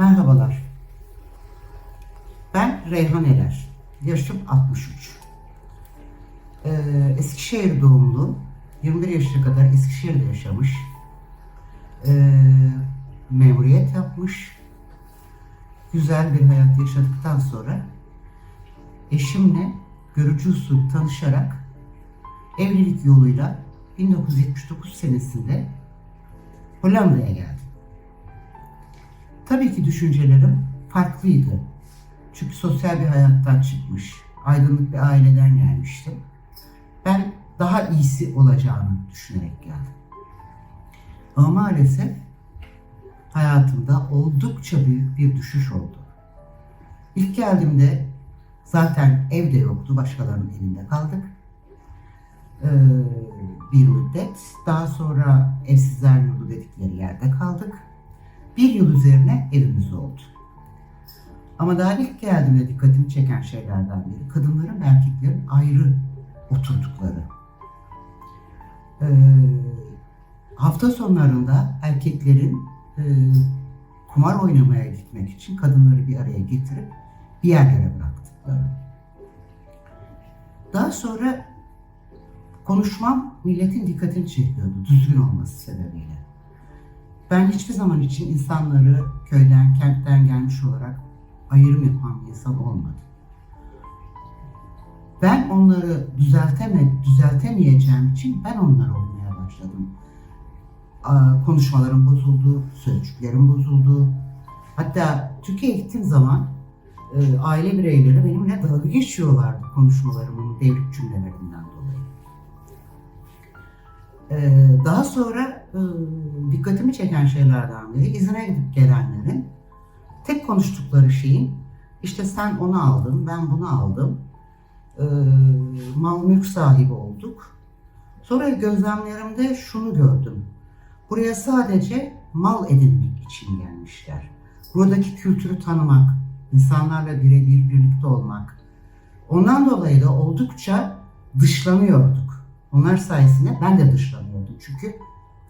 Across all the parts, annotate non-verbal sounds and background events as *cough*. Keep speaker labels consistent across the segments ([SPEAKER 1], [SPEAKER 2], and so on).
[SPEAKER 1] Merhabalar. Ben Reyhan Eler. Yaşım 63. Ee, Eskişehir doğumlu. 21 yaşına kadar Eskişehir'de yaşamış. Ee, memuriyet yapmış. Güzel bir hayat yaşadıktan sonra eşimle görücü usulü tanışarak evlilik yoluyla 1979 senesinde Hollanda'ya geldim. Tabii ki düşüncelerim farklıydı. Çünkü sosyal bir hayattan çıkmış, aydınlık bir aileden gelmiştim. Ben daha iyisi olacağını düşünerek geldim. Ama maalesef hayatımda oldukça büyük bir düşüş oldu. İlk geldiğimde zaten evde yoktu, başkalarının elinde kaldık. Ee, bir müddet. Daha sonra evsizler yurdu dedikleri yerde kaldık. Bir yıl üzerine evimiz oldu. Ama daha ilk geldiğimde dikkatimi çeken şeylerden biri kadınların ve erkeklerin ayrı oturdukları. Ee, hafta sonlarında erkeklerin e, kumar oynamaya gitmek için kadınları bir araya getirip bir yerlere bıraktıkları. Daha sonra konuşmam milletin dikkatini çekiyordu düzgün olması sebebiyle. Ben hiçbir zaman için insanları köyden, kentten gelmiş olarak ayrım yapan bir insan olmadım. Ben onları düzelteme, düzeltemeyeceğim için ben onları olmaya başladım. Konuşmalarım bozuldu, sözcüklerim bozuldu. Hatta Türkiye'ye gittiğim zaman e, aile bireyleri benimle dalga geçiyorlardı konuşmalarımın devrik cümlelerinden dolayı. Ee, daha sonra dikkatimi çeken şeylerden biri izine gidip gelenlerin tek konuştukları şeyin işte sen onu aldın, ben bunu aldım, e, mal mülk sahibi olduk. Sonra gözlemlerimde şunu gördüm. Buraya sadece mal edinmek için gelmişler. Buradaki kültürü tanımak, insanlarla birebir birlikte olmak. Ondan dolayı da oldukça dışlanıyorduk. Onlar sayesinde ben de dışlanıyordum. Çünkü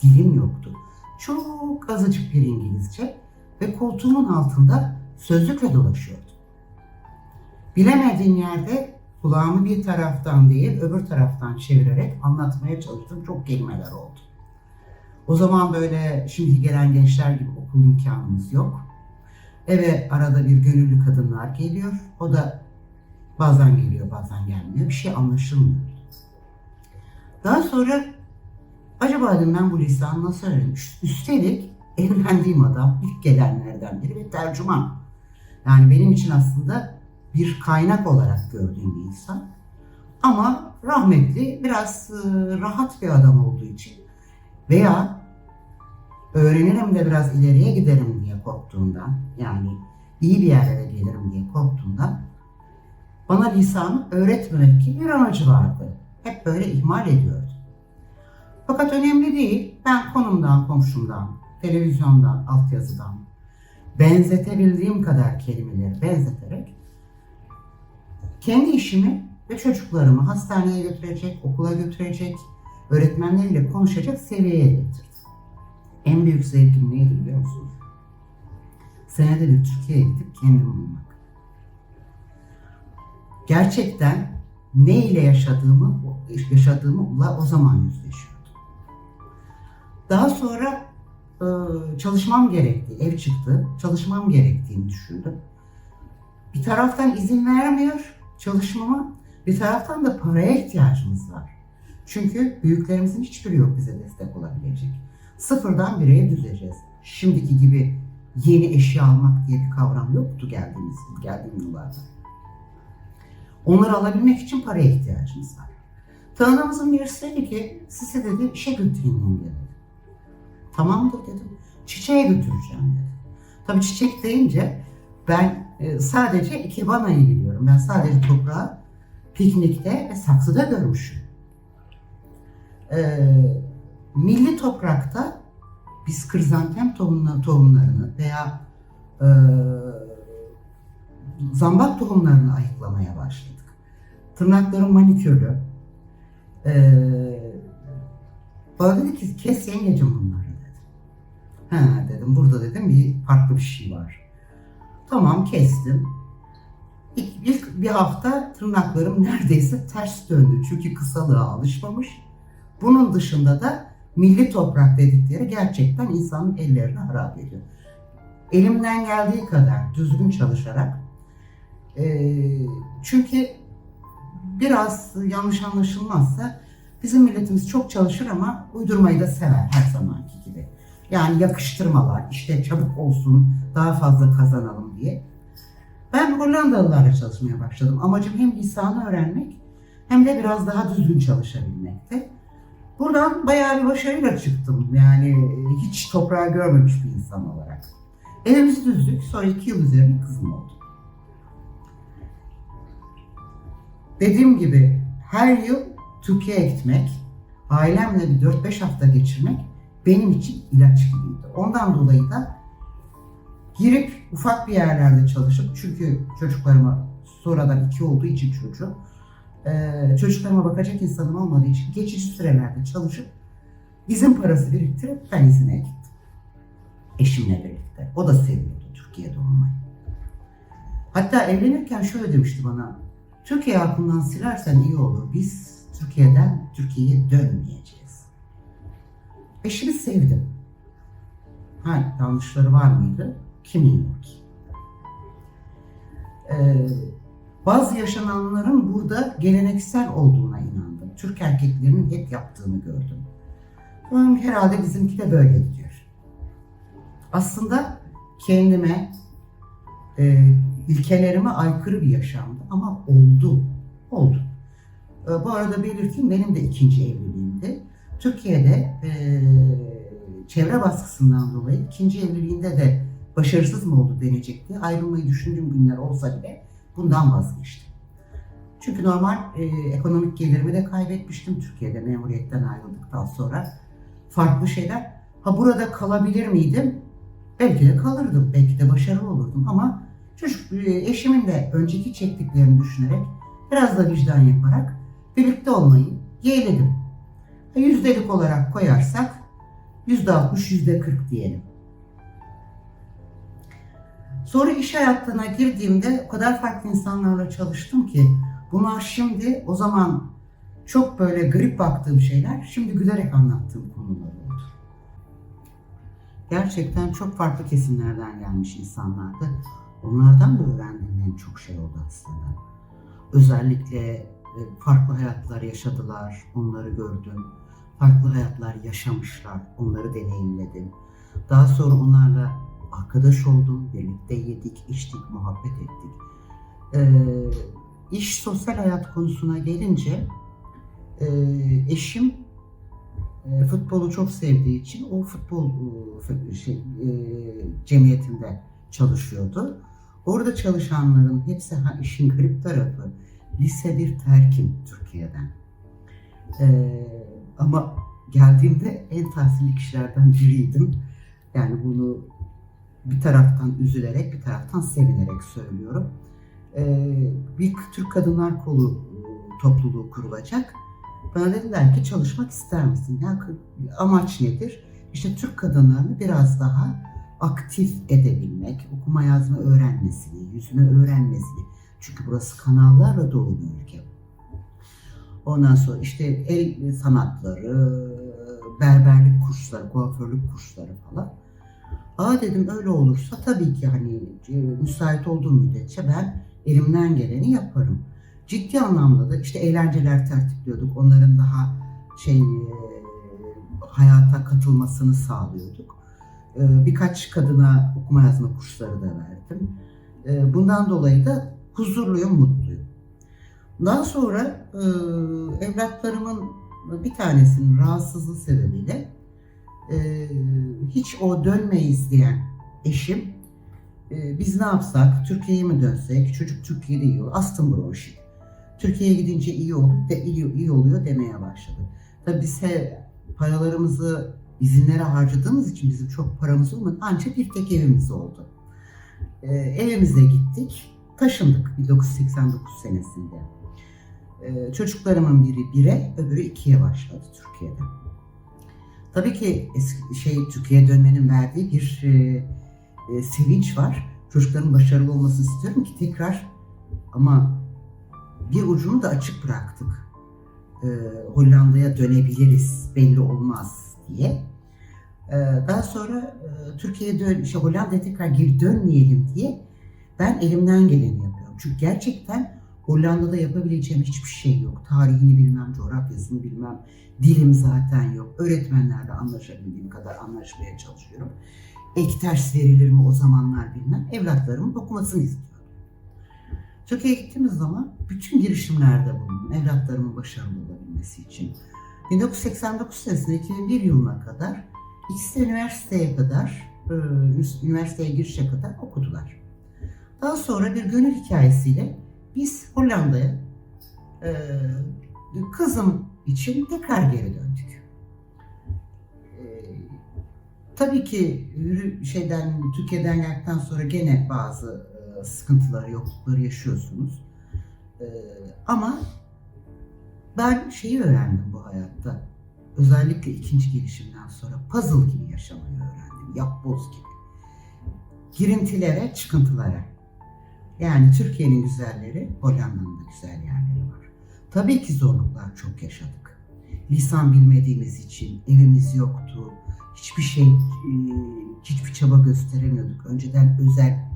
[SPEAKER 1] dilim yoktu. Çok azıcık bir İngilizce ve koltuğumun altında sözlükle dolaşıyordum. Bilemediğim yerde kulağımı bir taraftan değil öbür taraftan çevirerek anlatmaya çalıştığım çok kelimeler oldu. O zaman böyle şimdi gelen gençler gibi okul imkanımız yok. Eve arada bir gönüllü kadınlar geliyor. O da bazen geliyor bazen gelmiyor. Bir şey anlaşılmıyor. Daha sonra acaba dedim ben bu lisanı nasıl öğrendim? Üstelik evlendiğim adam ilk gelenlerden biri ve tercüman. Yani benim için aslında bir kaynak olarak gördüğüm bir insan. Ama rahmetli biraz e, rahat bir adam olduğu için veya öğrenirim de biraz ileriye giderim diye korktuğundan yani iyi bir yerlere gelirim diye korktuğundan bana lisanı öğretmemek gibi bir amacı vardı. Hep böyle ihmal ediyordu. Fakat önemli değil. Ben konumdan, komşumdan, televizyondan, altyazıdan benzetebildiğim kadar kelimeleri benzeterek kendi işimi ve çocuklarımı hastaneye götürecek, okula götürecek, öğretmenleriyle konuşacak seviyeye getirdim. En büyük zevkim neydi biliyor musunuz? Senede bir Türkiye'ye gidip kendimi bulmak. Gerçekten ne ile yaşadığımı, yaşadığımı o zaman yüzleşiyordum. Daha sonra e, çalışmam gerekti, ev çıktı, çalışmam gerektiğini düşündüm. Bir taraftan izin vermiyor çalışmama, bir taraftan da paraya ihtiyacımız var. Çünkü büyüklerimizin hiçbiri yok bize destek olabilecek. Sıfırdan bir ev düzeceğiz. Şimdiki gibi yeni eşya almak diye bir kavram yoktu geldiğimiz geldiğim yıllarda. Onları alabilmek için paraya ihtiyacımız var. Tanıdığımızın birisi dedi ki sizi dedi işe götüreyim dedi. Tamamdır dedim. Çiçeğe götüreceğim dedi. Tabii çiçek deyince ben e, sadece ikibanayı biliyorum. Ben sadece toprağı piknikte ve saksıda görmüşüm. Ee, milli toprakta biz kırzantem tohumla- tohumlarını veya e, zambak tohumlarını ayıklamaya başladık. Tırnaklarım manikürlü. Ee, bana dedi ki kes yengecim bunları Ha dedim burada dedim bir farklı bir şey var. Tamam kestim. İlk, ilk bir hafta tırnaklarım neredeyse ters döndü. Çünkü kısalığa alışmamış. Bunun dışında da milli toprak dedikleri gerçekten insanın ellerini harap ediyor. Elimden geldiği kadar düzgün çalışarak eee, çünkü biraz yanlış anlaşılmazsa bizim milletimiz çok çalışır ama uydurmayı da sever her zamanki gibi. Yani yakıştırmalar, işte çabuk olsun, daha fazla kazanalım diye. Ben Hollandalılarla çalışmaya başladım. Amacım hem lisanı öğrenmek hem de biraz daha düzgün çalışabilmekti. Buradan bayağı bir başarıyla çıktım. Yani hiç toprağı görmemiş bir insan olarak. Evimizi düzdük. Sonra iki yıl üzerine kızım oldu. Dediğim gibi her yıl Türkiye'ye gitmek, ailemle bir 4-5 hafta geçirmek benim için ilaç gibiydi. Ondan dolayı da girip ufak bir yerlerde çalışıp çünkü çocuklarıma sonradan iki olduğu için çocuğum eee, çocuklarıma bakacak insanım olmadığı için geçici sürelerde çalışıp izin parası biriktirip ben izine gittim. Eşimle birlikte. O da seviyordu Türkiye'de olmayı. Hatta evlenirken şöyle demişti bana. Türkiye aklından silersen iyi olur. Biz Türkiye'den Türkiye'ye dönmeyeceğiz. Eşimi sevdim. Ha, yanlışları var mıydı? Kimin yok ki? Ee, bazı yaşananların burada geleneksel olduğuna inandım. Türk erkeklerinin hep yaptığını gördüm. Ben herhalde bizimki de böyle diyor. Aslında kendime, e, ilkelerime aykırı bir yaşamdı ama oldu. Oldu. E, bu arada belirteyim benim de ikinci evliliğimdi. Türkiye'de e, çevre baskısından dolayı ikinci evliliğinde de başarısız mı oldu denecekti. Ayrılmayı düşündüğüm günler olsa bile bundan vazgeçtim. Çünkü normal e, ekonomik gelirimi de kaybetmiştim Türkiye'de memuriyetten ayrıldıktan sonra. Farklı şeyler. Ha burada kalabilir miydim? Belki de kalırdım, belki de başarılı olurdum ama çocuk eşimin de önceki çektiklerini düşünerek biraz da vicdan yaparak birlikte olmayı yeğledim. Yüzdelik olarak koyarsak yüzde altmış, yüzde kırk diyelim. Sonra iş hayatına girdiğimde o kadar farklı insanlarla çalıştım ki bunlar şimdi o zaman çok böyle garip baktığım şeyler şimdi gülerek anlattığım konular oldu. Gerçekten çok farklı kesimlerden gelmiş insanlardı. Onlardan da öğrendiğim en çok şey oldu aslında. Özellikle farklı hayatlar yaşadılar, onları gördüm. Farklı hayatlar yaşamışlar, onları deneyimledim. Daha sonra onlarla arkadaş oldum, birlikte yedik, içtik, muhabbet ettik. Ee, iş sosyal hayat konusuna gelince e, eşim e, futbolu çok sevdiği için o futbol e, şey, e, cemiyetinde çalışıyordu. Orada çalışanların hepsi ha, işin garip tarafı lise bir terkim Türkiye'den. E, ama geldiğimde en tahsilli kişilerden biriydim. Yani bunu bir taraftan üzülerek bir taraftan sevinerek söylüyorum. Ee, bir Türk Kadınlar Kolu e, topluluğu kurulacak. Bana dediler ki çalışmak ister misin? Ya, amaç nedir? İşte Türk kadınlarını biraz daha aktif edebilmek, okuma yazma öğrenmesini, yüzme öğrenmesini. Çünkü burası kanallarla dolu bir ülke. Ondan sonra işte el sanatları, berberlik kursları, kuaförlük kursları falan. Aa dedim öyle olursa tabii ki hani e, müsait olduğum müddetçe ben elimden geleni yaparım. Ciddi anlamda da işte eğlenceler tertipliyorduk. Onların daha şey e, hayata katılmasını sağlıyorduk. E, Birkaç kadına okuma yazma kursları da verdim. Bundan dolayı da huzurluyum, mutluyum. Daha sonra e, evlatlarımın bir tanesinin rahatsızlığı sebebiyle e, hiç o dönmeyi isteyen eşim e, biz ne yapsak, Türkiye'ye mi dönsek, çocuk Türkiye'de iyi olur, astım bronşit. Türkiye'ye gidince iyi olur, de, iyi, iyi oluyor demeye başladı. Tabii biz he, paralarımızı izinlere harcadığımız için bizim çok paramız olmadı. Ancak bir tek evimiz oldu. E, evimize gittik, taşındık 1989 senesinde. E, çocuklarımın biri bire, öbürü ikiye başladı Türkiye'de. Tabii ki eski, şey Türkiye'ye dönmenin verdiği bir e, e, sevinç var. Çocukların başarılı olmasını istiyorum ki tekrar ama bir ucunu da açık bıraktık. Ee, Hollanda'ya dönebiliriz belli olmaz diye. Ee, daha sonra e, Türkiye'ye dön, işte Hollanda'ya tekrar geri dönmeyelim diye ben elimden geleni yapıyorum. Çünkü gerçekten Hollanda'da yapabileceğim hiçbir şey yok. Tarihini bilmem, coğrafyasını bilmem, dilim zaten yok. Öğretmenlerle anlaşabildiğim kadar anlaşmaya çalışıyorum. Ek ders verilir mi o zamanlar bilmem. Evlatlarımın okumasını istiyorum. Türkiye'ye gittiğimiz zaman bütün girişimlerde bulundum. Evlatlarımın başarılı olabilmesi için. 1989 senesinde 2001 yılına kadar ikisi de üniversiteye kadar, e, üniversiteye girişe kadar okudular. Daha sonra bir gönül hikayesiyle biz Hollanda'ya e, kızım için tekrar geri döndük. E, tabii ki şeyden Türkiye'den geldikten sonra gene bazı e, sıkıntıları, yoklukları yaşıyorsunuz. E, ama ben şeyi öğrendim bu hayatta. Özellikle ikinci gelişimden sonra puzzle gibi yaşamayı öğrendim. Yapboz gibi. Girintilere, çıkıntılara. Yani Türkiye'nin güzelleri, Hollanda'nın da güzel yerleri var. Tabii ki zorluklar çok yaşadık. Lisan bilmediğimiz için evimiz yoktu. Hiçbir şey, e, hiçbir çaba gösteremiyorduk. Önceden özel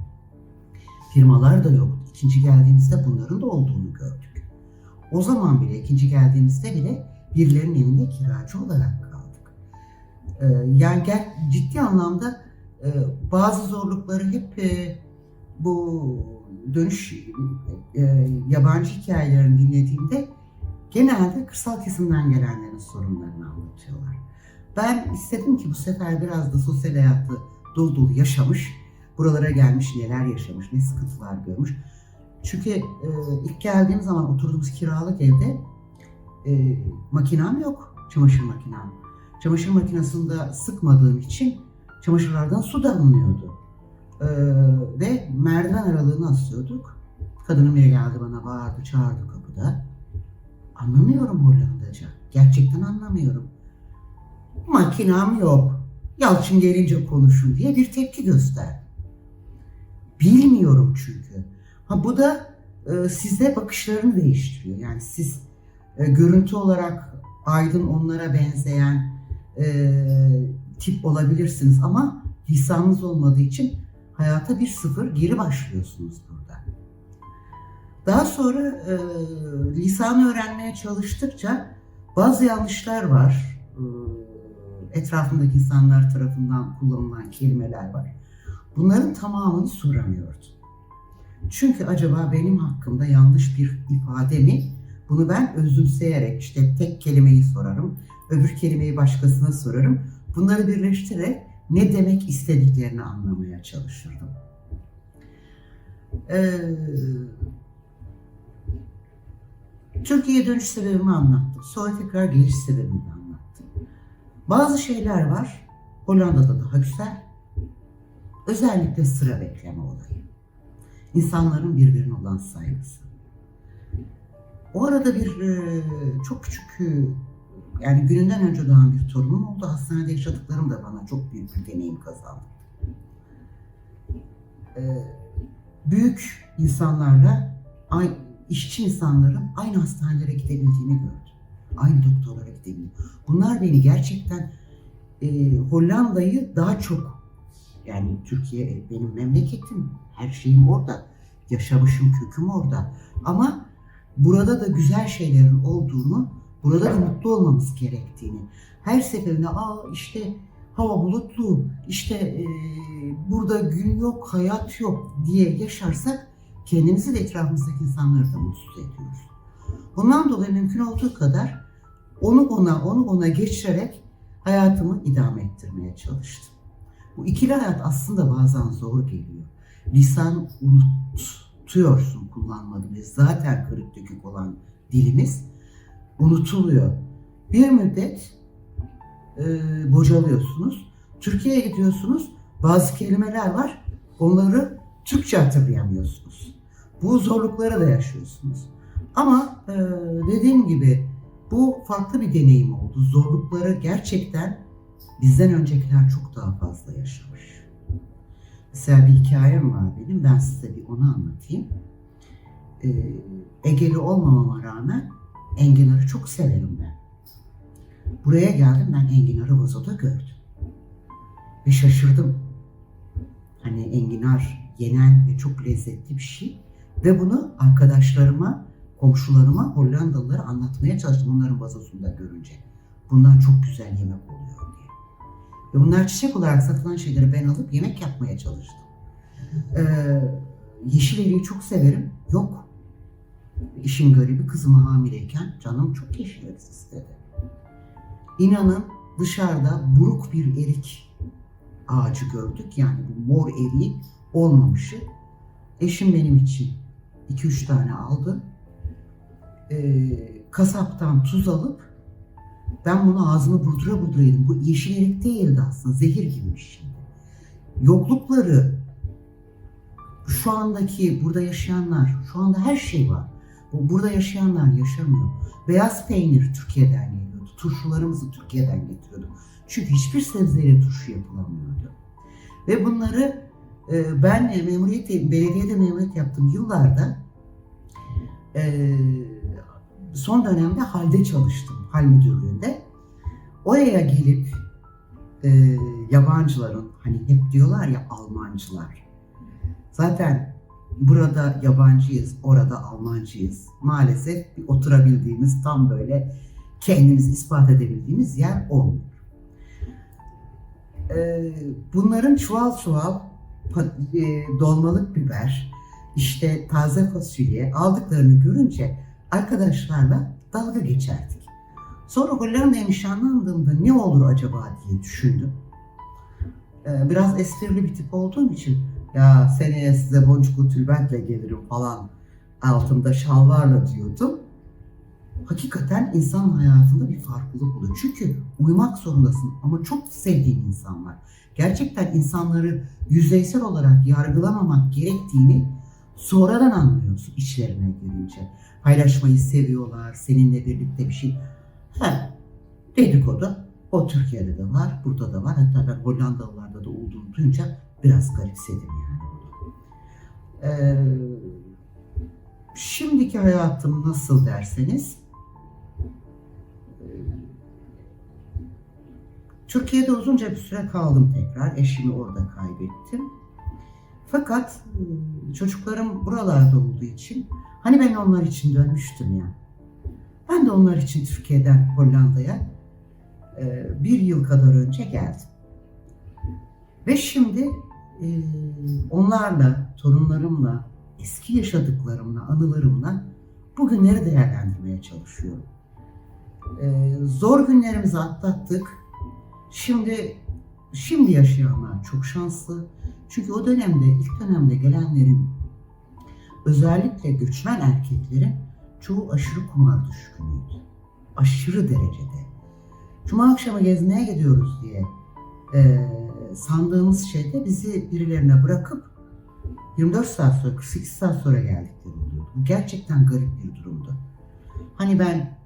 [SPEAKER 1] firmalar da yoktu. İkinci geldiğimizde bunların da olduğunu gördük. O zaman bile, ikinci geldiğimizde bile birilerinin evinde kiracı olarak kaldık. Ee, yani ciddi anlamda e, bazı zorlukları hep e, bu dönüş e, yabancı hikayelerini dinlediğimde genelde kırsal kesimden gelenlerin sorunlarını anlatıyorlar. Ben istedim ki bu sefer biraz da sosyal hayatı dolu dolu yaşamış, buralara gelmiş, neler yaşamış, ne sıkıntılar görmüş. Çünkü e, ilk geldiğim zaman oturduğumuz kiralık evde e, makinam yok, çamaşır makinem. Çamaşır makinesinde sıkmadığım için çamaşırlardan su damlıyordu. Ee, ve merdiven aralığını asıyorduk. Kadının biri geldi bana bağırdı, çağırdı kapıda. Anlamıyorum Hollandaca. Gerçekten anlamıyorum. Makinam yok. Yalçın gelince konuşun diye bir tepki gösterdi. Bilmiyorum çünkü. Ha bu da e, sizde bakışlarını değiştiriyor. Yani siz e, görüntü olarak aydın onlara benzeyen e, tip olabilirsiniz ama lisanınız olmadığı için hayata bir sıfır geri başlıyorsunuz burada. Daha sonra e, lisanı öğrenmeye çalıştıkça bazı yanlışlar var. E, etrafındaki insanlar tarafından kullanılan kelimeler var. Bunların tamamını soramıyordum. Çünkü acaba benim hakkımda yanlış bir ifade mi? Bunu ben özümseyerek işte tek kelimeyi sorarım, öbür kelimeyi başkasına sorarım. Bunları birleştirerek ne demek istediklerini anlamaya çalışırdım. Ee, Türkiye'ye dönüş sebebimi anlattım. Sonra tekrar geliş sebebimi de anlattım. Bazı şeyler var Hollanda'da daha güzel. Özellikle sıra bekleme olayı. İnsanların birbirine olan saygısı. O arada bir e, çok küçük e, yani gününden önce doğan bir torunum oldu. Hastanede yaşadıklarım da bana çok büyük bir deneyim kazandı. Ee, büyük insanlarla, işçi insanların aynı hastanelere gidebildiğini gördüm. Aynı doktorlara gidebildiğini. Bunlar beni gerçekten e, Hollanda'yı daha çok yani Türkiye benim memleketim, her şeyim orada, yaşamışım köküm orada. Ama burada da güzel şeylerin olduğunu Burada da mutlu olmamız gerektiğini. Her seferinde aa işte hava bulutlu, işte e, burada gün yok, hayat yok diye yaşarsak kendimizi de etrafımızdaki insanları da mutsuz ediyoruz. Bundan dolayı mümkün olduğu kadar onu ona, onu ona geçirerek hayatımı idame ettirmeye çalıştım. Bu ikili hayat aslında bazen zor geliyor. Lisan unutuyorsun kullanmadığımız zaten kırık dökük olan dilimiz unutuluyor. Bir müddet e, bocalıyorsunuz. Türkiye'ye gidiyorsunuz. Bazı kelimeler var. Onları Türkçe hatırlayamıyorsunuz. Bu zorlukları da yaşıyorsunuz. Ama e, dediğim gibi bu farklı bir deneyim oldu. Zorlukları gerçekten bizden öncekiler çok daha fazla yaşamış. Mesela bir hikayem var benim. Ben size bir onu anlatayım. Ee, Egeli olmamama rağmen enginarı çok severim ben. Buraya geldim ben enginarı vazoda gördüm. Ve şaşırdım. Hani enginar yenen ve çok lezzetli bir şey. Ve bunu arkadaşlarıma, komşularıma, Hollandalılara anlatmaya çalıştım onların vazosunda görünce. Bundan çok güzel yemek oluyor diye. Ve bunlar çiçek olarak satılan şeyleri ben alıp yemek yapmaya çalıştım. Ee, yeşil eriği çok severim. Yok. İşin garibi kızıma hamileyken canım çok erik istedi. İnanın dışarıda buruk bir erik ağacı gördük. Yani bu mor eriği olmamışı. Eşim benim için 2-3 tane aldı. Ee, kasaptan tuz alıp ben bunu ağzıma burdura burdura yedim. Bu yeşil erik değildi aslında. Zehir gibiymiş şimdi. Yoklukları şu andaki burada yaşayanlar, şu anda her şey var. Bu burada yaşayanlar yaşamıyor. Beyaz peynir Türkiye'den geliyordu. Turşularımızı Türkiye'den getiriyordu. Çünkü hiçbir sebzeyle turşu yapılamıyordu. Ve bunları e, ben memuriyet, belediyede memuriyet yaptığım yıllarda e, son dönemde halde çalıştım. Hal müdürlüğünde. Oraya gelip e, yabancıların hani hep diyorlar ya Almancılar. Zaten burada yabancıyız, orada Almancıyız. Maalesef bir oturabildiğimiz tam böyle kendimizi ispat edebildiğimiz yer olmuyor. E, bunların çuval çuval e, dolmalık biber, işte taze fasulye aldıklarını görünce arkadaşlarla dalga geçerdik. Sonra Hollanda'ya nişanlandığımda ne olur acaba diye düşündüm. Ee, biraz esprili bir tip olduğum için ya seneye size boncuklu tülbentle gelirim falan altımda şalvarla diyordum. Hakikaten insan hayatında bir farklılık oluyor. Çünkü uyumak zorundasın ama çok sevdiğin insan var. Gerçekten insanları yüzeysel olarak yargılamamak gerektiğini sonradan anlıyorsun içlerine girince. Paylaşmayı seviyorlar, seninle birlikte bir şey. He, dedikodu o Türkiye'de de var, burada da var. Hatta ben Hollandalılarda da olduğunu duyunca biraz garipsedim yani. Ee, şimdiki hayatım nasıl derseniz, e, Türkiye'de uzunca bir süre kaldım tekrar. Eşimi orada kaybettim. Fakat e, çocuklarım buralarda olduğu için hani ben onlar için dönmüştüm ya. Ben de onlar için Türkiye'den Hollanda'ya e, bir yıl kadar önce geldim. Ve şimdi onlarla, torunlarımla, eski yaşadıklarımla, anılarımla bugünleri değerlendirmeye çalışıyorum. E, zor günlerimizi atlattık. Şimdi şimdi yaşayanlar çok şanslı. Çünkü o dönemde, ilk dönemde gelenlerin özellikle göçmen erkeklerin çoğu aşırı kumar düşkünüydü. Aşırı derecede. Cuma akşamı gezmeye gidiyoruz diye e, sandığımız şeyde bizi birilerine bırakıp 24 saat sonra, 48 saat sonra geldikleri oluyordu. Bu gerçekten garip bir durumdu. Hani ben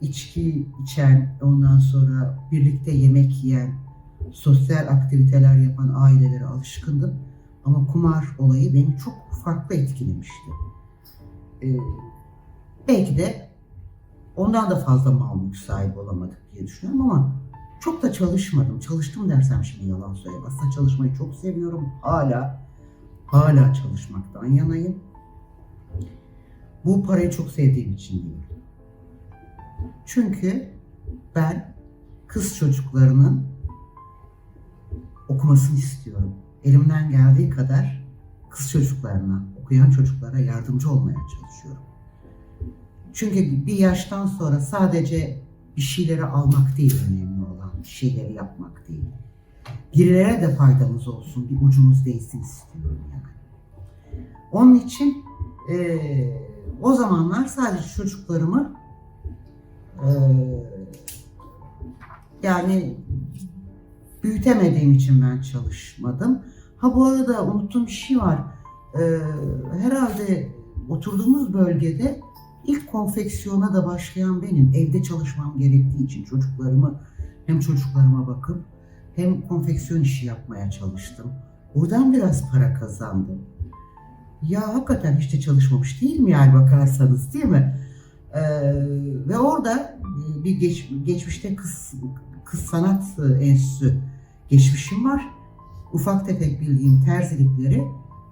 [SPEAKER 1] içki içen, ondan sonra birlikte yemek yiyen, sosyal aktiviteler yapan ailelere alışkındım. Ama kumar olayı beni çok farklı etkilemişti. Ee, belki de ondan da fazla mal sahibi olamadık diye düşünüyorum ama çok da çalışmadım. Çalıştım dersem şimdi yalan söyleyeyim. Aslında çalışmayı çok seviyorum. Hala, hala çalışmaktan yanayım. Bu parayı çok sevdiğim için değil. Çünkü ben kız çocuklarının okumasını istiyorum. Elimden geldiği kadar kız çocuklarına, okuyan çocuklara yardımcı olmaya çalışıyorum. Çünkü bir yaştan sonra sadece bir şeyleri almak değil önemli şeyleri yapmak değil. Birilere de faydamız olsun, bir ucumuz değsin istiyorum yani. Onun için eee, o zamanlar sadece çocuklarımı eee, yani büyütemediğim için ben çalışmadım. Ha bu arada unuttuğum bir şey var. Ee, herhalde oturduğumuz bölgede ilk konfeksiyona da başlayan benim. Evde çalışmam gerektiği için çocuklarımı hem çocuklarıma bakıp hem konfeksiyon işi yapmaya çalıştım. Oradan biraz para kazandım. Ya hakikaten hiç de çalışmamış değil mi yani bakarsanız değil mi? Ee, ve orada e, bir geç, geçmişte kız, kız sanat e, enstitüsü geçmişim var. Ufak tefek bildiğim terzilikleri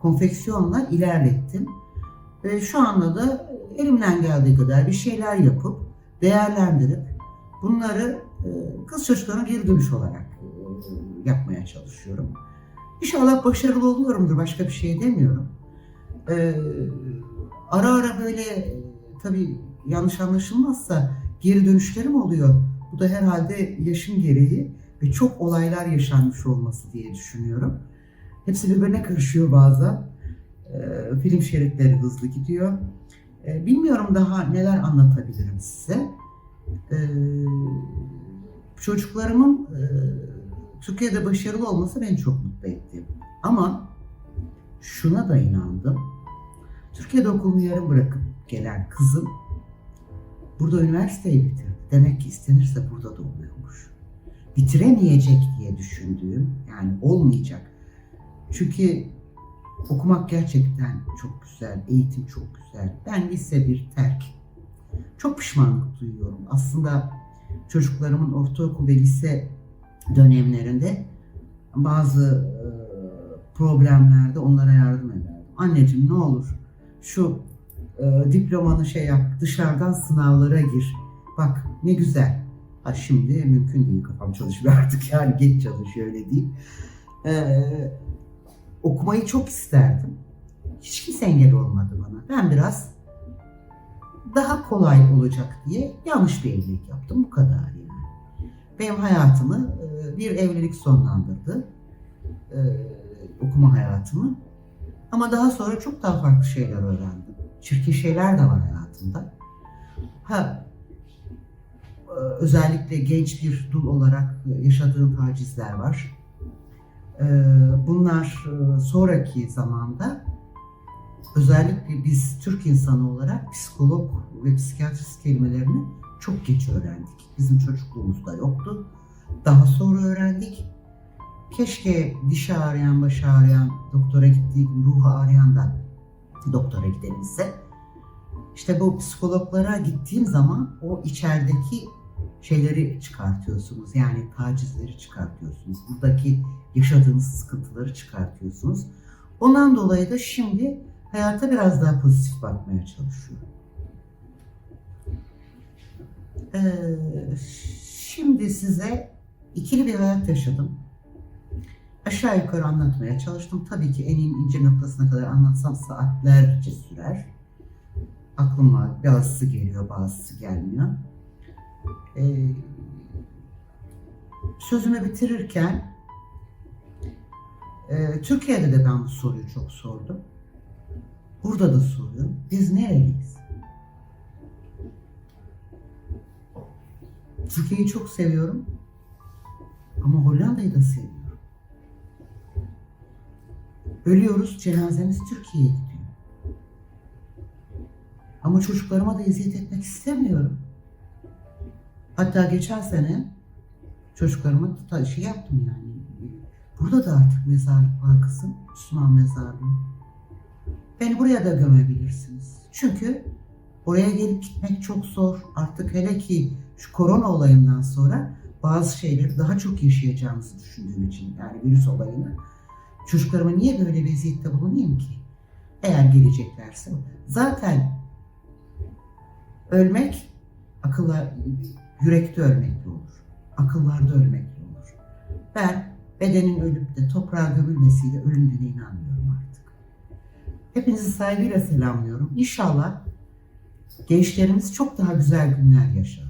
[SPEAKER 1] konfeksiyonla ilerlettim. Ve şu anda da elimden geldiği kadar bir şeyler yapıp, değerlendirip bunları kız çocuklarına geri dönüş olarak e, yapmaya çalışıyorum. İnşallah başarılı oluyorumdur, başka bir şey demiyorum. Ee, ara ara böyle e, tabii yanlış anlaşılmazsa geri dönüşlerim oluyor. Bu da herhalde yaşın gereği ve çok olaylar yaşanmış olması diye düşünüyorum. Hepsi birbirine karışıyor bazen. Ee, film şeritleri hızlı gidiyor. Ee, bilmiyorum daha neler anlatabilirim size. Ee, çocuklarımın e, Türkiye'de başarılı olması beni çok mutlu etti. Ama şuna da inandım. Türkiye'de okulunu yarım bırakıp gelen kızım burada üniversiteyi bitirdi. Demek ki istenirse burada da oluyormuş. Bitiremeyecek diye düşündüğüm, yani olmayacak. Çünkü okumak gerçekten çok güzel, eğitim çok güzel. Ben lise bir terk. Çok pişmanlık duyuyorum. Aslında çocuklarımın ortaokul ve lise dönemlerinde bazı e, problemlerde onlara yardım ederdim. Anneciğim ne olur şu e, diplomanı şey yap, dışarıdan sınavlara gir. Bak ne güzel. Ha şimdi mümkün değil kafam çalışmıyor *laughs* artık yani geç çalışıyor öyle değil. E, okumayı çok isterdim. Hiç kimse engel olmadı bana. Ben biraz daha kolay olacak diye yanlış bir evlilik yaptım. Bu kadar yani. Benim hayatımı e, bir evlilik sonlandırdı. E, okuma hayatımı. Ama daha sonra çok daha farklı şeyler öğrendim. Çirkin şeyler de var hayatımda. Ha, e, özellikle genç bir dul olarak yaşadığım tacizler var. Bunlar sonraki zamanda özellikle biz Türk insanı olarak psikolog ve psikiyatrist kelimelerini çok geç öğrendik. Bizim çocukluğumuzda yoktu. Daha sonra öğrendik. Keşke diş ağrıyan, baş ağrıyan, doktora gittiği gibi ruhu ağrıyan da doktora gidebilse. İşte bu psikologlara gittiğim zaman o içerideki şeyleri çıkartıyorsunuz. Yani tacizleri çıkartıyorsunuz. Buradaki yaşadığınız sıkıntıları çıkartıyorsunuz. Ondan dolayı da şimdi hayata biraz daha pozitif bakmaya çalışıyorum. Ee, şimdi size ikili bir hayat yaşadım. Aşağı yukarı anlatmaya çalıştım. Tabii ki en ince noktasına kadar anlatsam saatlerce sürer. Aklıma bazısı geliyor, bazısı gelmiyor. Ee, sözümü bitirirken e, Türkiye'de de ben bu soruyu çok sordum. Burada da soruyorum. Biz nereliyiz? Türkiye'yi çok seviyorum. Ama Hollanda'yı da seviyorum. Ölüyoruz, cenazemiz Türkiye'ye gidiyor. Ama çocuklarıma da eziyet etmek istemiyorum. Hatta geçen sene çocuklarıma şey yaptım yani. Burada da artık mezarlık var kızım. Müslüman mezarlığı. Beni buraya da gömebilirsiniz. Çünkü oraya gelip gitmek çok zor. Artık hele ki şu korona olayından sonra bazı şeyleri daha çok yaşayacağımızı düşündüğüm için yani virüs olayını çocuklarıma niye böyle bir eziyette bulunayım ki? Eğer geleceklerse. Zaten ölmek akılla yürekte ölmekle olur. Akıllarda ölmekle olur. Ben bedenin ölüp de toprağa gömülmesiyle ölümdüğüne inanmıyorum. Hepinizi saygıyla selamlıyorum. İnşallah gençlerimiz çok daha güzel günler yaşar.